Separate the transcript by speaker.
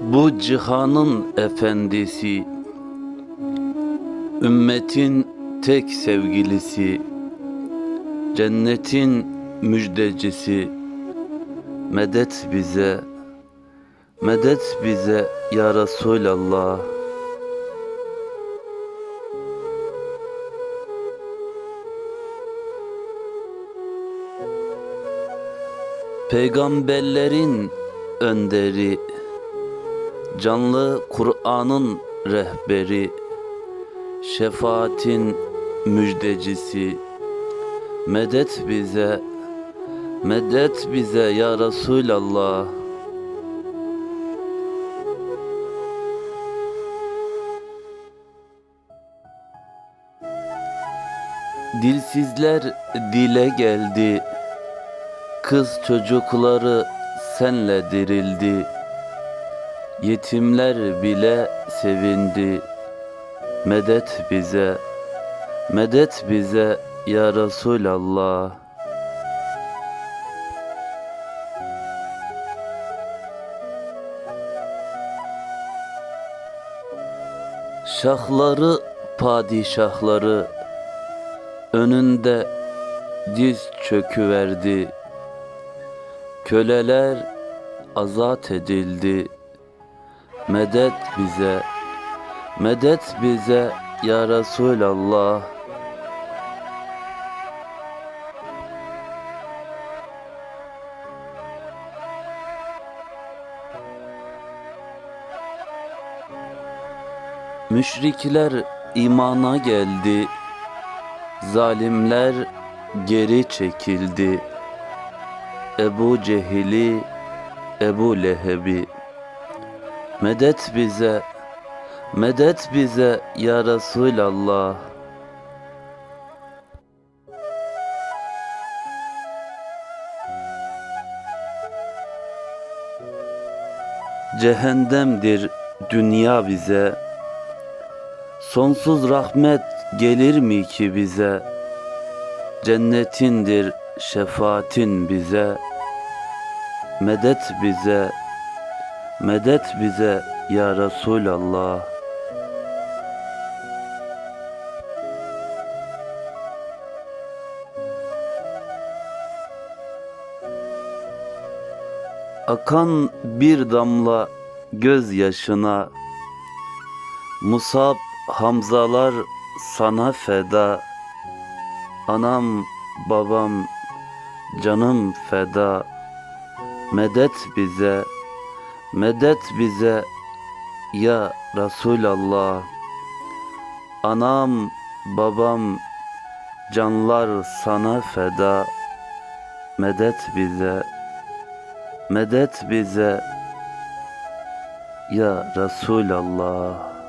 Speaker 1: Bu cihanın efendisi, ümmetin tek sevgilisi, cennetin müjdecisi, medet bize, medet bize ya Resulallah. Peygamberlerin önderi, canlı Kur'an'ın rehberi, şefaatin müjdecisi, medet bize, medet bize ya Resulallah. Dilsizler dile geldi, kız çocukları senle dirildi. Yetimler bile sevindi. Medet bize, medet bize ya Resulallah. Şahları padişahları önünde diz çöküverdi. Köleler azat edildi. Medet bize, medet bize ya Resulallah. Müşrikler imana geldi. Zalimler geri çekildi. Ebu Cehil'i, Ebu Leheb'i. Medet bize, medet bize ya Resulallah. Cehennemdir dünya bize. Sonsuz rahmet gelir mi ki bize? Cennetindir şefaatin bize. Medet bize, medet bize ya Resulallah. Akan bir damla gözyaşına Musab Hamzalar sana feda Anam babam canım feda Medet bize Medet bize ya Resulallah Anam babam canlar sana feda. Medet bize Medet bize ya Resulallah